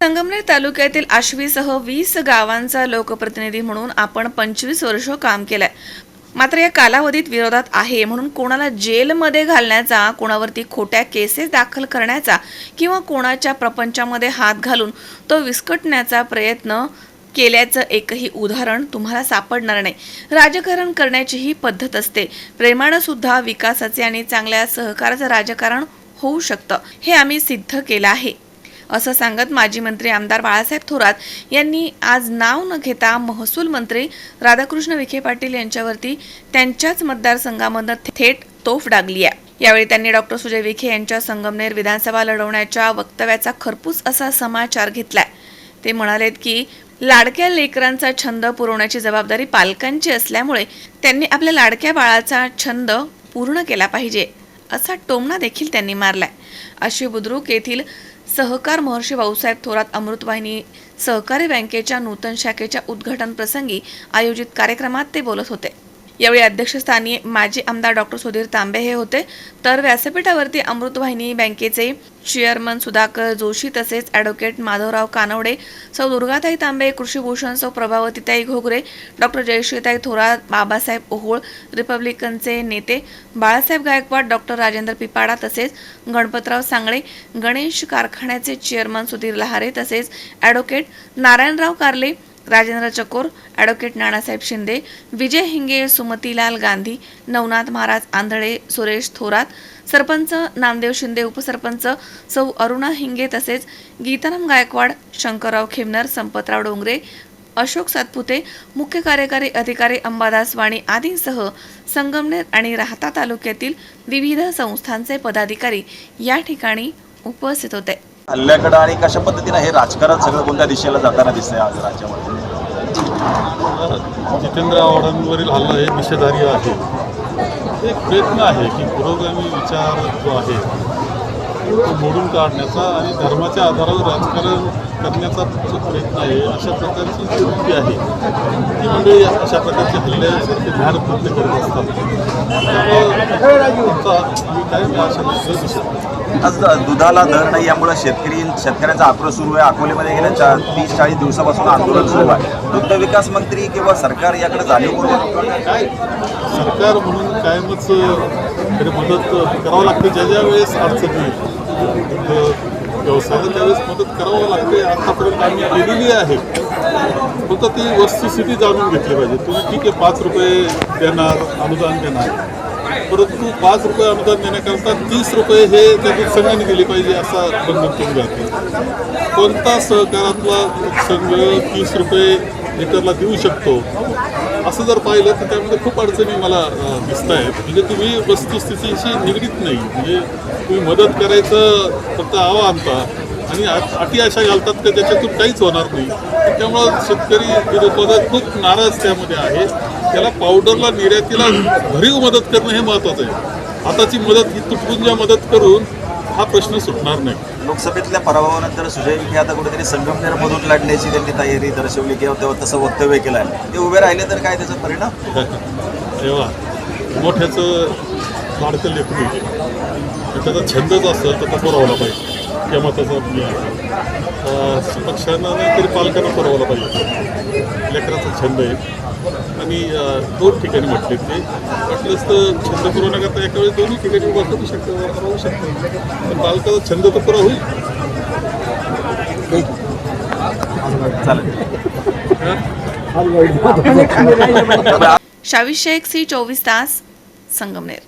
संगमनेर तालुक्यातील आश्वीसह वीस गावांचा लोकप्रतिनिधी म्हणून आपण पंचवीस वर्ष काम केलंय. मात्र या कालावधीत विरोधात आहे म्हणून कोणाला जेलमध्ये घालण्याचा कोणावरती खोट्या केसेस दाखल करण्याचा किंवा कोणाच्या प्रपंचामध्ये हात घालून तो विस्कटण्याचा प्रयत्न केल्याचं एकही उदाहरण तुम्हाला सापडणार नाही. राजकारण करण्याची ही पद्धत असते. प्रेमानं सुद्धा विकासाचे आणि चांगल्या सहकाराचं राजकारण होऊ शकतं. हे आम्ही सिद्ध केलं आहे. असं सांगत माजी मंत्री आमदार बाळासाहेब थोरात यांनी आज नाव न घेता महसूल मंत्री राधाकृष्ण विखे पाटील यांच्यावरती त्यांच्याच मतदारसंघामधनं थेट तोफ डागली आहे. यावेळी त्यांनी डॉक्टर सुजय विखे यांच्या संगमनेर विधानसभा लढवण्याच्या वक्तव्याचा खरपूस असा समाचार घेतलाय. ते म्हणालेत की लाडक्या लेकरांचा छंद पुरवण्याची जबाबदारी पालकांची असल्यामुळे त्यांनी आपल्या लाडक्या बाळाचा छंद पूर्ण केला पाहिजे असा टोमणा देखील त्यांनी मारलाय. अशी बुद्रुक येथील सहकार महर्षी भाऊसाहेब थोरात अमृतवाहिनी सहकारी बँकेच्या नूतन शाखेच्या उद्घाटन प्रसंगी आयोजित कार्यक्रमात ते बोलत होते. यावेळी अध्यक्षस्थानी माजी आमदार डॉक्टर सुधीर तांबे हे होते. तर व्यासपीठावरती अमृतवाहिनी बँकेचे चेअरमन सुधाकर जोशी तसेच ॲडव्होकेट माधवराव कानवडे सौ दुर्गाताई तांबे कृषीभूषण सौ प्रभावतीताई घोगरे डॉक्टर जयश्रीताई थोरात बाबासाहेब ओहोळ रिपब्लिकनचे नेते बाळासाहेब गायकवाड डॉक्टर राजेंद्र पिपाडा तसेच गणपतराव सांगळे गणेश कारखान्याचे चेअरमन सुधीर लहारे तसेच ॲडव्होकेट नारायणराव कारले राजेंद्र चकोर ॲडव्होकेट नानासाहेब शिंदे विजय हिंगे सुमतीलाल गांधी नवनाथ महाराज आंधळे सुरेश थोरात सरपंच नामदेव शिंदे उपसरपंच सौ अरुणा हिंगे तसेच गीताराम गायकवाड शंकरराव खेमनर संपतराव डोंगरे अशोक सातपुते मुख्य कार्यकारी अधिकारी अंबादास वाणी आदींसह संगमनेर आणि राहता तालुक्यातील विविध संस्थांचे पदाधिकारी या ठिकाणी उपस्थित होते. हल्ल्याकडं आणि कशा पद्धतीनं हे राजकारण सगळं कोणत्या दिशेला जाताना दिसतंय आज राज्यामध्ये? जितेंद्र आव्हाडांवरील हल्ला हे निषेधार्ह आहे. एक प्रयत्न आहे की पुरोगामी विचार जो आहे तो मोडून काढण्याचा आणि धर्माच्या आधारावर राजकारण करण्याचा प्रयत्न आहे अशा प्रकारची जी वृत्ती आहे ती मंडळी अशा प्रकारचे हल्ल्यासारखे ध्यान कृत्य करत असतात. त्यामुळं आम्ही अशा आज दुधाला दर नाही यामुळे शेतकरी शेतकऱ्यांचा आक्रोश सुरू आहे. अकोलेमध्ये गेल्या चार तीस चाळीस दिवसापासून आंदोलन सुरू आहे. दुग्ध विकास मंत्री किंवा सरकार याकडे जाणीवपूर्वक सरकार म्हणून कायमच मदत करावं लागते. ज्या ज्या वेळेस अडचणी व्यवसायाला त्यावेळेस मदत करावं लागते. आतापर्यंत आम्ही केलेली आहे. फक्त ती वस्तुस्थिती जाणून घेतली पाहिजे. तुम्ही ठीक आहे पाच रुपये देणार अनुदान देणार. परंतु पाच रुपये अनुदान देण्याकरता तीस रुपये हे त्यातून संघाने दिले पाहिजे असा बंधन करून जाते कोणता सहकारातला संघ तीस रुपये लिटरला देऊ शकतो? असं जर पाहिलं तर त्यामध्ये खूप अडचणी मला दिसत आहेत म्हणजे तुम्ही वस्तुस्थितीशी निगडीत नाही. म्हणजे तुम्ही मदत करायचं फक्त आवा आणता. आणि अटी अशा घालतात का त्याच्यातून काहीच होणार नाही. त्यामुळं शेतकरी विरोधात खूप नाराज त्यामध्ये आहे. त्याला पावडरला निर्यातीला भरीव मदत करणं हे महत्त्वाचं आहे. आताची मदत ही तुटपुंजा मदत करून हा प्रश्न सुटणार नाही. लोकसभेतल्या पराभवानंतर सुजय विखे आता कुठेतरी संगमनेरमधून लढण्याची त्यांनी तयारी दर्शवली किंवा तेव्हा तसं वक्तव्य केलं आहे ते उभे राहिले तर काय त्याचा परिणाम? तेव्हा मोठ्याचं लाडकं. आणि त्याचा छंदच असेल तर तो पुरवला पाहिजे. आहे अं, पक्षांना नाही तरी पालकांना पुरवला पाहिजे. लेकराचा छंद आहे. आणि दोन ठिकाणी म्हटले ते. वाटलंच तर छंद पुरवण्याकरता एका वेळेस दोन्ही ठिकाणी उभा करू शकतो राहू शकतो. पण पालकाचा छंद तर पुरा होईल. चालेल. शाविषे एक सी चोवीस तास संगमनेर.